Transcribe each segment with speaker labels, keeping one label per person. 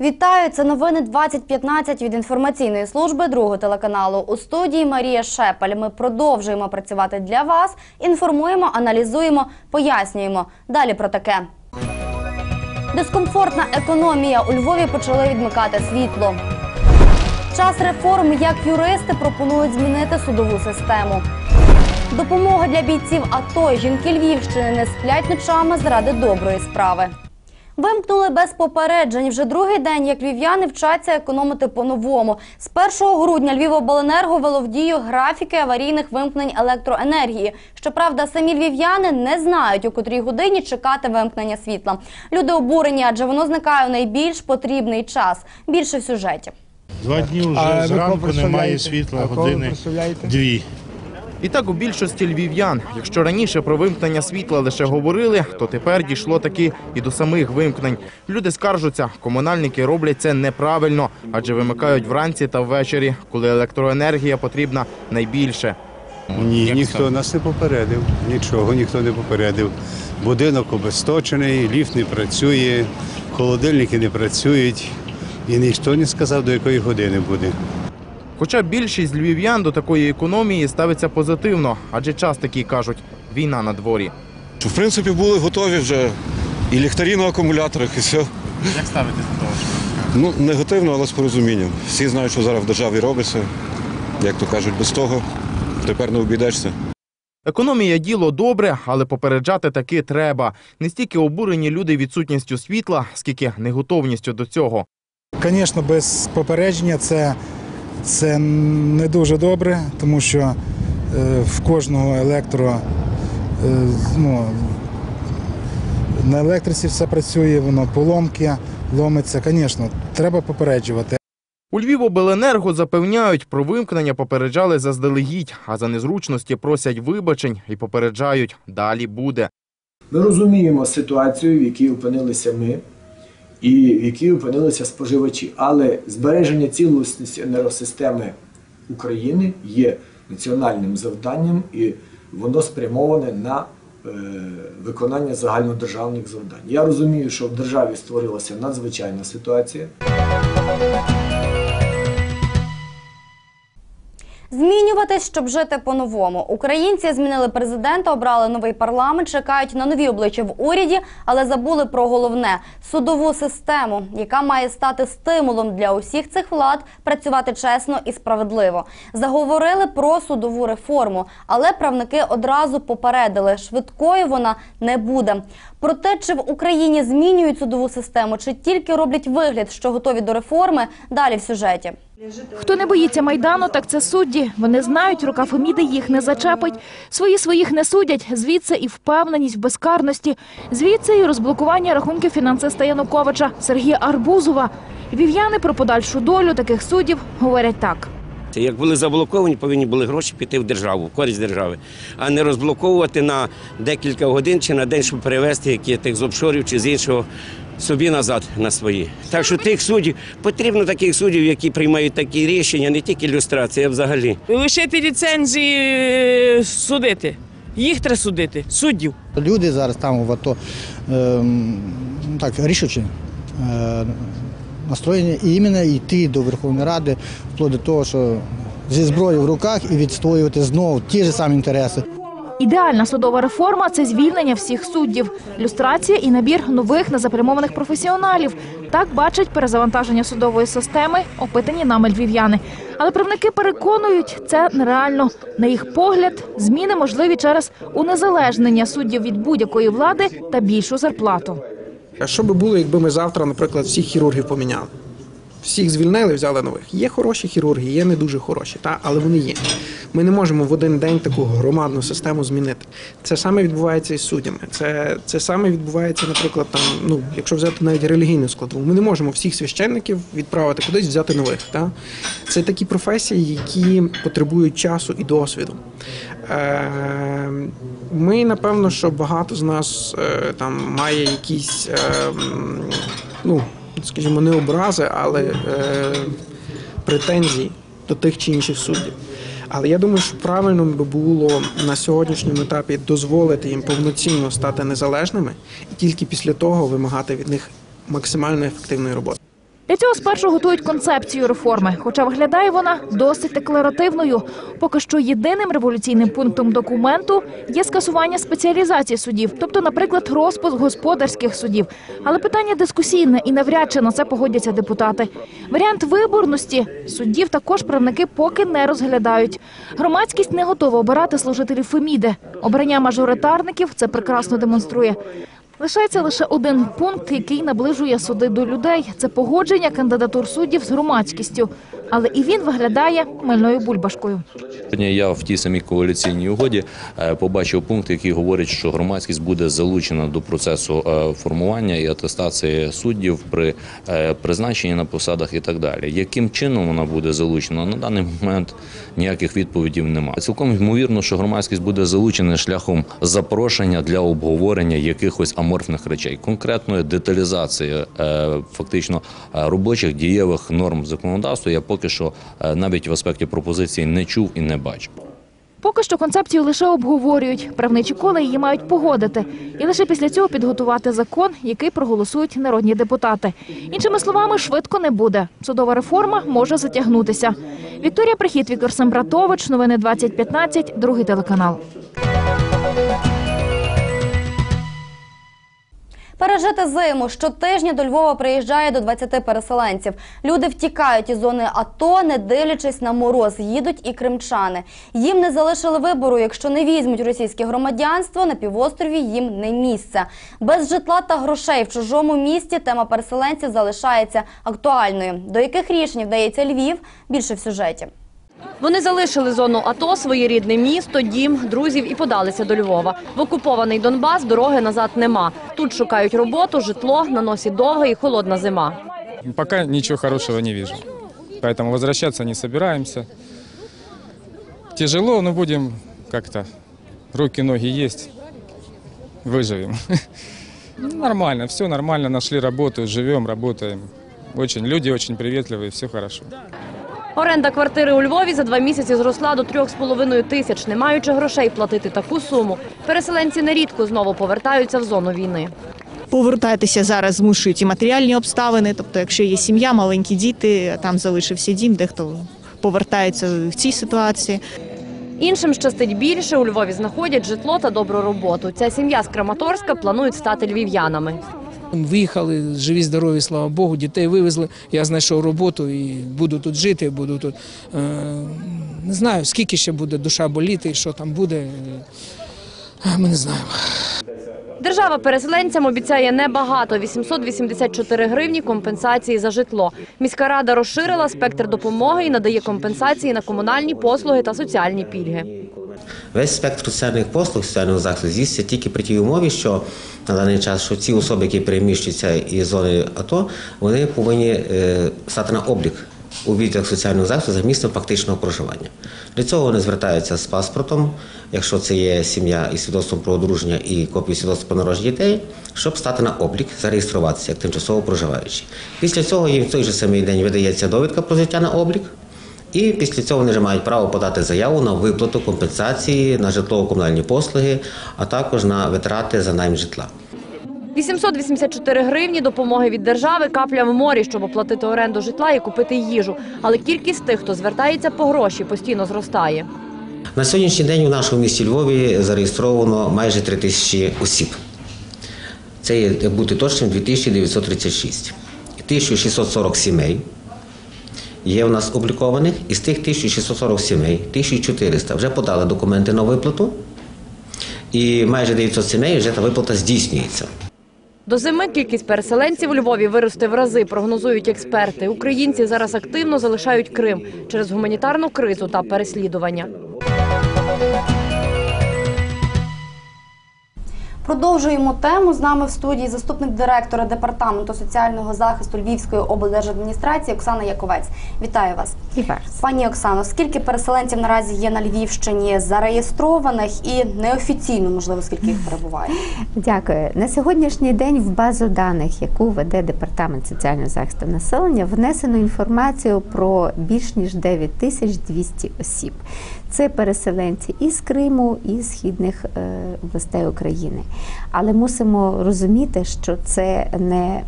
Speaker 1: Вітаю! Це новини 2015 від інформаційної служби другого телеканалу. У студії Марія Шепель. Ми продовжуємо працювати для вас, інформуємо, аналізуємо, пояснюємо. Далі про таке. Дискомфортна економія. У Львові почали відмикати світло. Час реформ, як юристи пропонують змінити судову систему. Допомога для бійців АТО. Жінки Львівщини не сплять ночами заради доброї справи. Вимкнули без попереджень. Вже другий день, як львів'яни вчаться економити по-новому. З 1 грудня Львівобленерго вело в дію графіки аварійних вимкнень електроенергії. Щоправда, самі львів'яни не знають, у котрій годині чекати вимкнення світла. Люди обурені, адже воно зникає у найбільш потрібний час. Більше в сюжеті.
Speaker 2: Два дні вже зранку немає світла, години дві.
Speaker 3: І так у більшості львів'ян, якщо раніше про вимкнення світла лише говорили, то тепер дійшло таки і до самих вимкнень. Люди скаржуться, комунальники роблять це неправильно, адже вимикають вранці та ввечері, коли електроенергія потрібна найбільше.
Speaker 4: Ні, ніхто нас не попередив. Нічого ніхто не попередив. Будинок обесточений, ліфт не працює, холодильники не працюють. І ніхто не сказав, до якої години буде.
Speaker 3: Хоча більшість львів'ян до такої економії ставиться позитивно, адже час такий кажуть війна на дворі.
Speaker 5: В принципі, були готові вже і ліхтарі на акумуляторах, і все.
Speaker 2: Як ставитись до того?
Speaker 5: Ну, негативно, але з порозумінням. Всі знають, що зараз в державі робиться. Як то кажуть, без того тепер не обійдешся.
Speaker 3: Економія діло добре, але попереджати таки треба. Не стільки обурені люди відсутністю світла, скільки неготовністю до цього.
Speaker 6: Звісно, без попередження це, це не дуже добре, тому що е, в кожного електро е, ну, на електриці все працює, воно поломки, ломиться. Звісно, треба попереджувати.
Speaker 3: У Львівобленерго запевняють, про вимкнення попереджали заздалегідь, а за незручності просять вибачень і попереджають, далі буде.
Speaker 7: Ми розуміємо ситуацію, в якій опинилися ми, і в якій опинилися споживачі. Але збереження цілісності енергосистеми України є національним завданням, і воно спрямоване на е, виконання загальнодержавних завдань. Я розумію, що в державі створилася надзвичайна ситуація.
Speaker 1: Змінюватись, щоб жити по-новому. Українці змінили президента, обрали новий парламент, чекають на нові обличчя в уряді, але забули про головне судову систему, яка має стати стимулом для усіх цих влад працювати чесно і справедливо. Заговорили про судову реформу, але правники одразу попередили, швидкою вона не буде. Про те, чи в Україні змінюють судову систему, чи тільки роблять вигляд, що готові до реформи, далі в сюжеті.
Speaker 8: Хто не боїться майдану, так це судді. Вони знають, рука Феміди їх не зачепить. Свої своїх не судять. Звідси і впевненість в безкарності. Звідси і розблокування рахунків фінансиста Януковича Сергія Арбузова. Львів'яни про подальшу долю таких суддів говорять так.
Speaker 9: Як були заблоковані, повинні були гроші піти в державу, в користь держави, а не розблоковувати на декілька годин чи на день, щоб перевезти які тих з офшорів чи з іншого собі назад на свої. Так що тих суддів потрібно таких суддів, які приймають такі рішення, не тільки ілюстрації, а взагалі.
Speaker 10: лишити ліцензії е, судити. Їх треба судити, суддів.
Speaker 11: Люди зараз там в АТО ну, так рішуче е, настроєні і іменно йти до Верховної Ради, вплоть до того, що зі зброєю в руках і відстоювати знову ті ж самі інтереси.
Speaker 8: Ідеальна судова реформа це звільнення всіх суддів, люстрація і набір нових незапрямованих професіоналів. Так бачать перезавантаження судової системи, опитані нами львів'яни. Але правники переконують, це нереально. На їх погляд, зміни можливі через унезалежнення суддів від будь-якої влади та більшу зарплату.
Speaker 12: А що би було, якби ми завтра, наприклад, всіх хірургів поміняли? Всіх звільнили, взяли нових. Є хороші хірурги, є не дуже хороші, та але вони є. Ми не можемо в один день таку громадну систему змінити. Це саме відбувається із суддями. Це, це саме відбувається, наприклад, там, ну, якщо взяти навіть релігійну складову. Ми не можемо всіх священників відправити кудись, взяти нових. Та? Це такі професії, які потребують часу і досвіду. Е, Ми, напевно, що багато з нас е, там має якісь, е, ну, скажімо, не образи, але е, претензії до тих чи інших суддів. Але я думаю, що правильно би було на сьогоднішньому етапі дозволити їм повноцінно стати незалежними і тільки після того вимагати від них максимально ефективної роботи.
Speaker 8: Для цього спершу готують концепцію реформи, хоча виглядає вона досить декларативною. Поки що єдиним революційним пунктом документу є скасування спеціалізації судів, тобто, наприклад, розпуск господарських судів. Але питання дискусійне і навряд чи на це погодяться депутати. Варіант виборності суддів також правники поки не розглядають. Громадськість не готова обирати служителів Феміди. Обрання мажоритарників це прекрасно демонструє. Лишається лише один пункт, який наближує суди до людей. Це погодження кандидатур суддів з громадськістю. Але і він виглядає мильною бульбашкою.
Speaker 13: Я в тій самій коаліційній угоді е, побачив пункт, який говорить, що громадськість буде залучена до процесу е, формування і атестації суддів при е, призначенні на посадах і так далі. Яким чином вона буде залучена на даний момент ніяких відповідей немає. Цілком ймовірно, що громадськість буде залучена шляхом запрошення для обговорення якихось аморфних речей, конкретної деталізації е, фактично е, робочих дієвих норм законодавства. Я поки що е, навіть в аспекті пропозиції не чув і не бачу.
Speaker 8: Поки що концепцію лише обговорюють. Правничі кола її мають погодити. І лише після цього підготувати закон, який проголосують народні депутати. Іншими словами, швидко не буде. Судова реформа може затягнутися. Вікторія Прихід, Віктор Сембратович, новини 2015, другий телеканал.
Speaker 1: Пережити зиму щотижня до Львова приїжджає до 20 переселенців. Люди втікають із зони АТО, не дивлячись на мороз. Їдуть і кримчани. Їм не залишили вибору. Якщо не візьмуть російське громадянство, на півострові їм не місце. Без житла та грошей в чужому місті тема переселенців залишається актуальною. До яких рішень вдається Львів? Більше в сюжеті.
Speaker 14: Вони залишили зону АТО, своє рідне місто, дім, друзів і подалися до Львова. В окупований Донбас дороги назад нема. Тут шукають роботу, житло, на носі довга і холодна зима.
Speaker 15: Пока ничего хорошего не вижу. Поэтому возвращаться не собираемся. Тяжело, но будем как-то. Руки, ноги есть. Выживем. Ну, Нормально, все нормально. Нашли работу, живем, работаем. Очень, люди очень приветливые, все хорошо.
Speaker 14: Оренда квартири у Львові за два місяці зросла до трьох з половиною тисяч. Не маючи грошей платити таку суму, переселенці нерідко знову повертаються в зону війни.
Speaker 16: Повертатися зараз змушують і матеріальні обставини. Тобто, якщо є сім'я, маленькі діти, там залишився дім, дехто повертається в цій ситуації.
Speaker 14: Іншим щастить більше. У Львові знаходять житло та добру роботу. Ця сім'я з Краматорська планують стати львів'янами.
Speaker 17: Виїхали живі, здорові, слава Богу, дітей вивезли. Я знайшов роботу і буду тут жити, буду тут. Е, не знаю, скільки ще буде душа боліти, що там буде. Ми не знаємо.
Speaker 14: Держава переселенцям обіцяє небагато – 884 гривні компенсації за житло. Міська рада розширила спектр допомоги і надає компенсації на комунальні послуги та соціальні пільги.
Speaker 18: Весь спектр соціальних послуг соціального захисту здійснюється тільки при тій умові, що на даний час що ці особи, які переміщуються із зони АТО, вони повинні е, стати на облік у відділах соціального захисту за місцем фактичного проживання. Для цього вони звертаються з паспортом, якщо це є сім'я із свідоцтвом про одруження і копією свідоцтва про народження дітей, щоб стати на облік, зареєструватися як тимчасово проживаючі. Після цього їм в той же самий день видається довідка про взяття на облік. І після цього вони вже мають право подати заяву на виплату компенсації на житлово-комунальні послуги, а також на витрати за найм житла.
Speaker 14: 884 гривні допомоги від держави – капля в морі, щоб оплатити оренду житла і купити їжу. Але кількість тих, хто звертається по гроші, постійно зростає.
Speaker 18: На сьогоднішній день у нашому місті Львові зареєстровано майже 3 тисячі осіб. Це є, бути точним, 2936. 1640 сімей є у нас облікованих. Із тих 1640 сімей 1400 вже подали документи на виплату. І майже 900 сімей вже та виплата здійснюється.
Speaker 14: До зими кількість переселенців у Львові виросте в рази, прогнозують експерти. Українці зараз активно залишають Крим через гуманітарну кризу та переслідування.
Speaker 1: Продовжуємо тему. З нами в студії заступник директора департаменту соціального захисту Львівської облдержадміністрації Оксана Яковець. Вітаю вас. Пані Оксано, скільки переселенців наразі є на Львівщині зареєстрованих і неофіційно, можливо, скільки їх перебуває?
Speaker 19: Дякую. На сьогоднішній день в базу даних, яку веде департамент соціального захисту населення, внесено інформацію про більш ніж 9200 осіб. Це переселенці із Криму і східних е, областей України. Але мусимо розуміти, що це не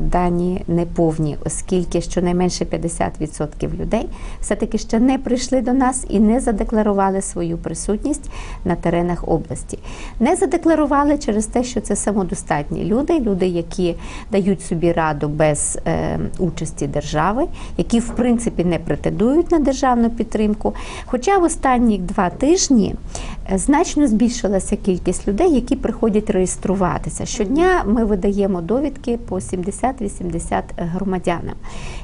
Speaker 19: дані не повні, оскільки щонайменше 50% людей все-таки ще не прийшли до нас і не задекларували свою присутність на теренах області. Не задекларували через те, що це самодостатні люди, люди, які дають собі раду без е, участі держави, які в принципі не претендують на державну підтримку. Хоча останні два тижні е, значно збільшилася кількість людей, які приходять реєструватися. Щодня ми видаємо довідки по 70-80 громадянам.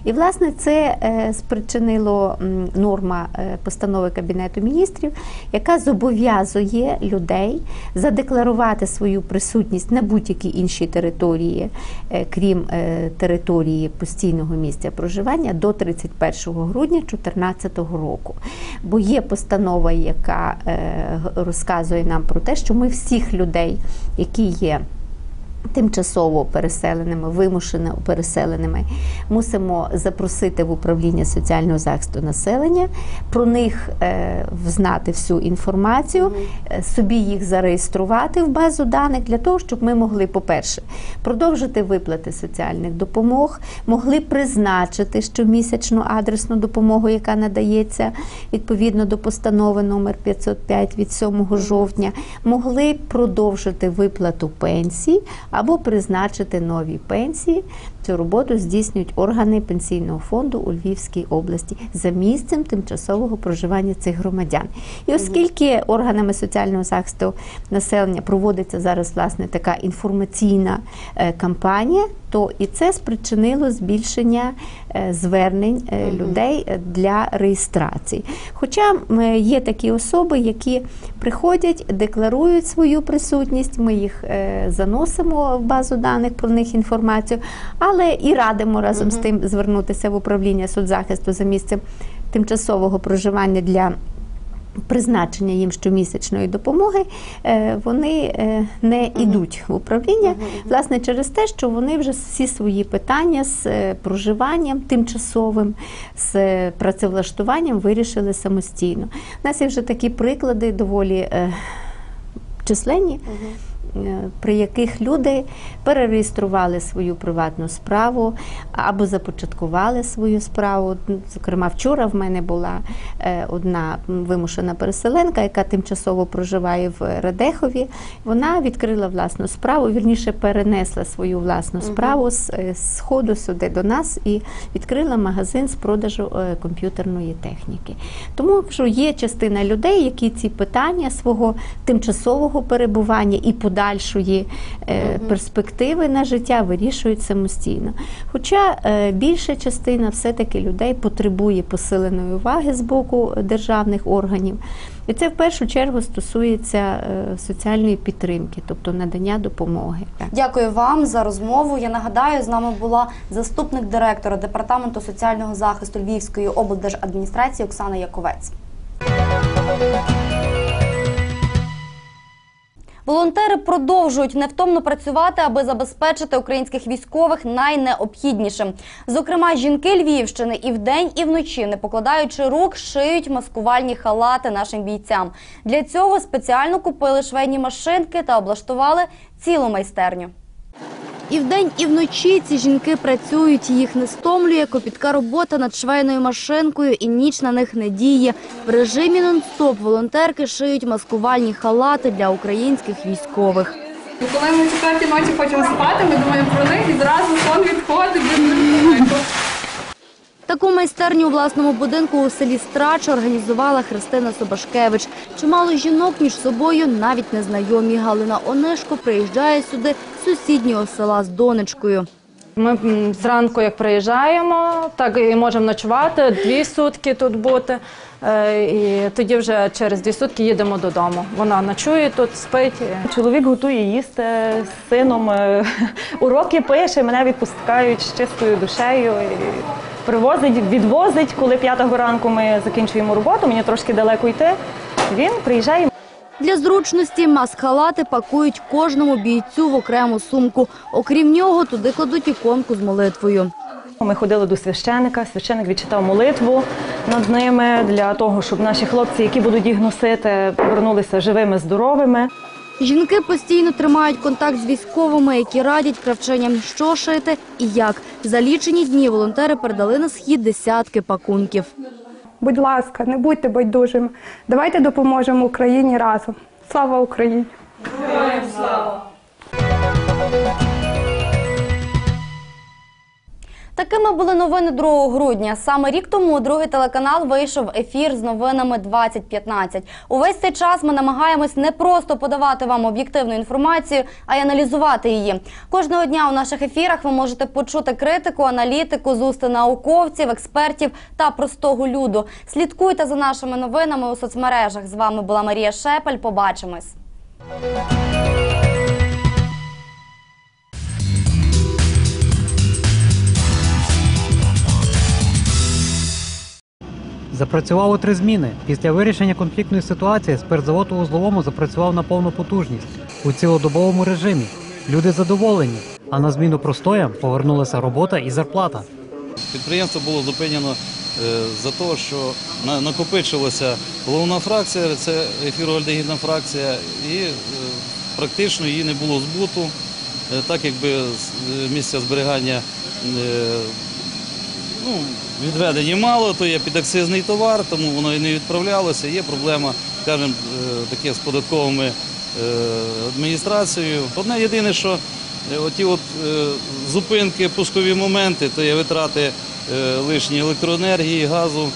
Speaker 19: І власне це е, спричинило норма е, постанови Кабінету міністрів, яка зобов'язує людей задекларувати свою присутність на будь-якій іншій території, е, крім е, території постійного місця проживання до 31 грудня 2014 року. Бо є постанова, яка е, розказує нам про те, що ми всіх людей, які є тимчасово переселеними, вимушено переселеними, мусимо запросити в управління соціального захисту населення, про них е, знати всю інформацію, е, собі їх зареєструвати в базу даних для того, щоб ми могли, по-перше, продовжити виплати соціальних допомог, могли призначити щомісячну адресну допомогу, яка надається відповідно до постанови номер 505 від 7 жовтня, могли продовжити виплату пенсій або призначити нові пенсії. Цю роботу здійснюють органи пенсійного фонду у Львівській області за місцем тимчасового проживання цих громадян. І оскільки органами соціального захисту населення проводиться зараз власне така інформаційна е, кампанія, то і це спричинило збільшення е, звернень е, людей для реєстрації. Хоча є такі особи, які приходять, декларують свою присутність, ми їх заносимо в базу даних про них інформацію, але і радимо разом з тим звернутися в управління соцзахисту за місцем тимчасового проживання для призначення їм щомісячної допомоги, е, вони е, не йдуть в управління, власне, через те, що вони вже всі свої питання з е, проживанням тимчасовим, з працевлаштуванням вирішили самостійно. У нас є вже такі приклади доволі численні. Е, При яких люди перереєстрували свою приватну справу або започаткували свою справу. Зокрема, вчора в мене була е, одна вимушена переселенка, яка тимчасово проживає в Радехові. Вона відкрила власну справу, вірніше перенесла свою власну справу з е, сходу сюди до нас і відкрила магазин з продажу комп'ютерної техніки. Тому що є частина людей, які ці питання свого тимчасового перебування і подальшої е, перспективи на життя вирішують самостійно. Хоча е, більша частина все-таки людей потребує посиленої уваги з боку державних органів. І це в першу чергу стосується е, соціальної підтримки, тобто надання допомоги.
Speaker 1: Дякую вам за розмову. Я нагадаю, з нами була заступник директора департаменту соціального захисту Львівської облдержадміністрації Оксана Яковець. Волонтери продовжують невтомно працювати, аби забезпечити українських військових найнеобхіднішим. Зокрема, жінки Львівщини і вдень, і вночі, не покладаючи рук, шиють маскувальні халати нашим бійцям. Для цього спеціально купили швейні машинки та облаштували цілу майстерню. І вдень, і вночі ці жінки працюють, їх не стомлює копітка робота над швейною машинкою, і ніч на них не діє. В режимі нон-стоп волонтерки шиють маскувальні халати для українських військових.
Speaker 20: Коли ми чекати ночі хочемо спати, ми думаємо про них і зразу сон відходить.
Speaker 1: Таку майстерню у власному будинку у селі Страч організувала Христина Собашкевич. Чимало жінок між собою навіть не знайомі. Галина Онешко приїжджає сюди з сусіднього села з донечкою.
Speaker 21: Ми зранку, як приїжджаємо, так і можемо ночувати, дві сутки тут бути. Е, І тоді вже через дві сутки їдемо додому. Вона ночує тут, спить.
Speaker 22: Чоловік готує їсти з сином, е, уроки пише, мене відпускають з чистою душею. І привозить, відвозить, коли п'ятого ранку ми закінчуємо роботу, мені трошки далеко йти. Він приїжджає.
Speaker 1: Для зручності маск-халати пакують кожному бійцю в окрему сумку. Окрім нього, туди кладуть іконку з молитвою.
Speaker 22: Ми ходили до священика, священик відчитав молитву над ними для того, щоб наші хлопці, які будуть їх носити, повернулися живими, здоровими.
Speaker 1: Жінки постійно тримають контакт з військовими, які радять кравчиням, що шити і як. За лічені дні волонтери передали на схід десятки пакунків.
Speaker 23: Будь ласка, не будьте байдужими. Давайте допоможемо Україні разом. Слава Україні!
Speaker 1: Такими були новини 2 грудня. Саме рік тому другий телеканал вийшов в ефір з новинами 2015. Увесь цей час ми намагаємось не просто подавати вам об'єктивну інформацію, а й аналізувати її. Кожного дня у наших ефірах ви можете почути критику, аналітику з уст науковців, експертів та простого люду. Слідкуйте за нашими новинами у соцмережах. З вами була Марія Шепель. Побачимось.
Speaker 24: Запрацював у три зміни. Після вирішення конфліктної ситуації спиртзавод у Узловому запрацював на повну потужність у цілодобовому режимі. Люди задоволені, а на зміну простоям повернулася робота і зарплата.
Speaker 25: Підприємство було зупинено е, за те, що накопичилася головна фракція, це ефіроальдегідна фракція, і е, практично її не було збуту, Е, так якби місця зберігання ну, відведені мало, то є підакцизний товар, тому воно і не відправлялося. Є проблема, скажімо, е, таке з податковими е, адміністрацією. Одне єдине, що е, оті от зупинки, пускові моменти, то є витрати лишньої електроенергії, газу.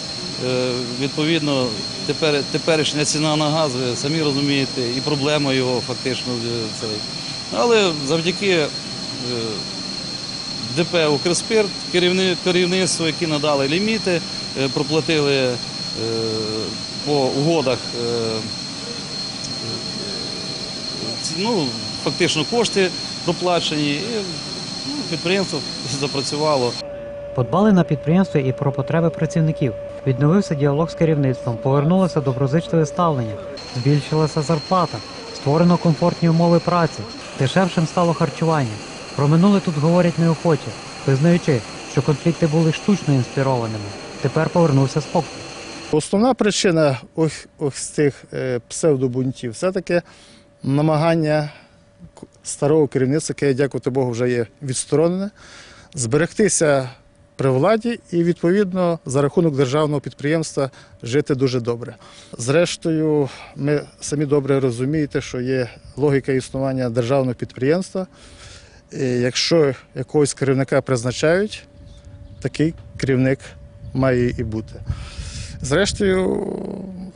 Speaker 25: Відповідно, тепер, теперішня ціна на газ, ви самі розумієте, і проблема його фактично. Але завдяки ДП «Укрспирт», керівни- керівництво, які надали ліміти, е, проплатили е, по угодах е, ну, фактично кошти проплачені, і ну, підприємство запрацювало.
Speaker 24: Подбали на підприємстві і про потреби працівників. Відновився діалог з керівництвом, повернулося доброзичливе ставлення, збільшилася зарплата, створено комфортні умови праці, дешевшим стало харчування. Про минуле тут говорять неохоче, визнаючи, що конфлікти були штучно інспірованими. Тепер повернувся спокій.
Speaker 26: Основна причина ось, ось цих е, псевдобунтів все-таки намагання старого керівництва, яке, дякувати Богу, вже є відсторонене, зберегтися при владі і, відповідно, за рахунок державного підприємства жити дуже добре. Зрештою, ми самі добре розумієте, що є логіка існування державного підприємства. Якщо якогось керівника призначають, такий керівник має і бути. Зрештою,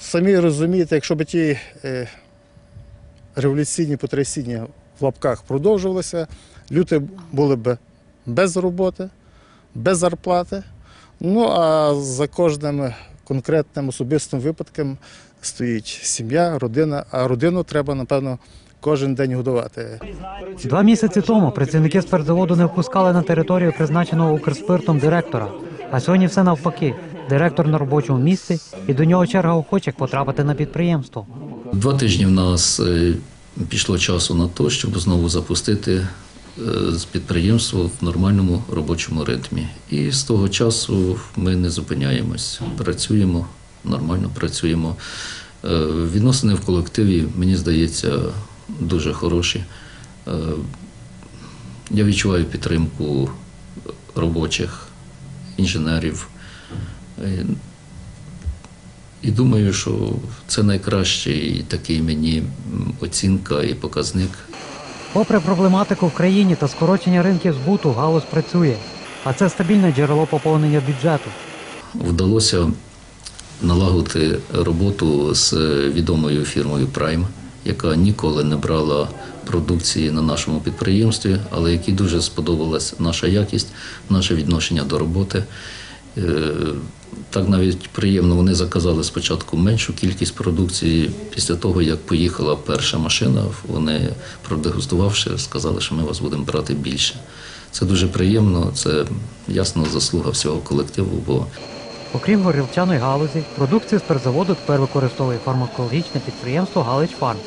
Speaker 26: самі розумієте, якщо б ті е, революційні потрясіння в лапках продовжувалися, люди були б без роботи, без зарплати. Ну а за кожним конкретним особистим випадком стоїть сім'я, родина, а родину треба, напевно, кожен день годувати.
Speaker 24: Два місяці тому працівники спиртзаводу не впускали на територію призначеного Укрспиртом директора. А сьогодні все навпаки. Директор на робочому місці і до нього черга охочих потрапити на підприємство.
Speaker 27: Два тижні в нас е, пішло часу на те, щоб знову запустити е, з підприємство в нормальному робочому ритмі. І з того часу ми не зупиняємось, працюємо, нормально працюємо. Е, Відносини в колективі, мені здається, дуже хороші. Е, Я відчуваю підтримку робочих, інженерів. Е, і думаю, що це найкращий такий мені оцінка і показник.
Speaker 24: Попри проблематику в країні та скорочення ринків збуту, галузь працює. А це стабільне джерело поповнення бюджету.
Speaker 27: Вдалося налагодити роботу з відомою фірмою Prime, яка ніколи не брала продукції на нашому підприємстві, але якій дуже сподобалась наша якість, наше відношення до роботи. Е, Так навіть приємно, вони заказали спочатку меншу кількість продукції. Після того, як поїхала перша машина, вони, продегустувавши, сказали, що ми вас будемо брати більше. Це дуже приємно, це ясно заслуга всього колективу, бо
Speaker 24: Окрім горілчаної галузі, продукцію спиртзаводу тепер використовує фармакологічне підприємство Галич Фарм.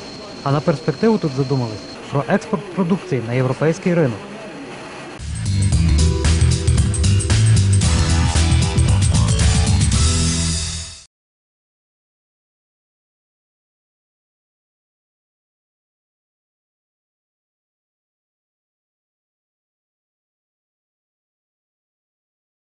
Speaker 24: А на перспективу тут задумались про експорт продукції на європейський ринок.